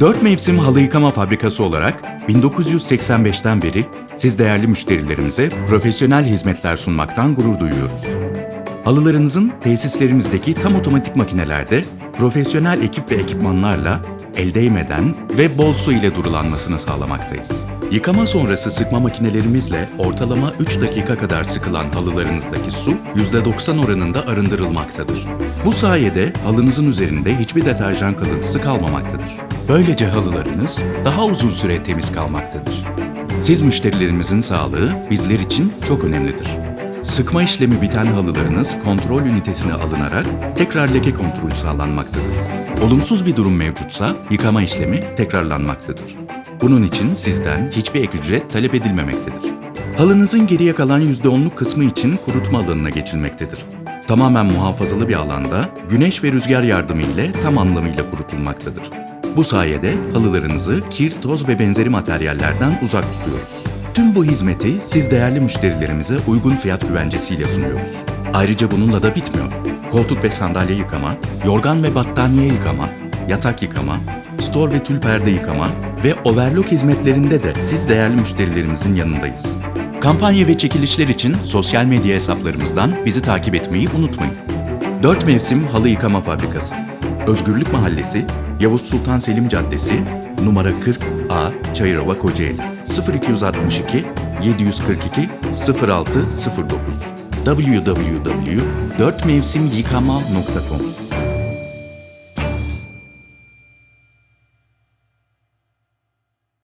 Dört mevsim halı yıkama fabrikası olarak 1985'ten beri siz değerli müşterilerimize profesyonel hizmetler sunmaktan gurur duyuyoruz. Halılarınızın tesislerimizdeki tam otomatik makinelerde profesyonel ekip ve ekipmanlarla el değmeden ve bol su ile durulanmasını sağlamaktayız. Yıkama sonrası sıkma makinelerimizle ortalama 3 dakika kadar sıkılan halılarınızdaki su %90 oranında arındırılmaktadır. Bu sayede halınızın üzerinde hiçbir deterjan kalıntısı kalmamaktadır. Böylece halılarınız daha uzun süre temiz kalmaktadır. Siz müşterilerimizin sağlığı bizler için çok önemlidir. Sıkma işlemi biten halılarınız kontrol ünitesine alınarak tekrar leke kontrolü sağlanmaktadır. Olumsuz bir durum mevcutsa yıkama işlemi tekrarlanmaktadır. Bunun için sizden hiçbir ek ücret talep edilmemektedir. Halınızın geriye kalan %10'luk kısmı için kurutma alanına geçilmektedir. Tamamen muhafazalı bir alanda güneş ve rüzgar yardımı ile tam anlamıyla kurutulmaktadır. Bu sayede halılarınızı kir, toz ve benzeri materyallerden uzak tutuyoruz. Tüm bu hizmeti siz değerli müşterilerimize uygun fiyat güvencesiyle sunuyoruz. Ayrıca bununla da bitmiyor. Koltuk ve sandalye yıkama, yorgan ve battaniye yıkama, yatak yıkama, store ve tül perde yıkama ve overlock hizmetlerinde de siz değerli müşterilerimizin yanındayız. Kampanya ve çekilişler için sosyal medya hesaplarımızdan bizi takip etmeyi unutmayın. 4 Mevsim Halı Yıkama Fabrikası Özgürlük Mahallesi, Yavuz Sultan Selim Caddesi, numara 40A, Çayırova, Kocaeli. 0262 742 0609 www.4mevsimyıkama.com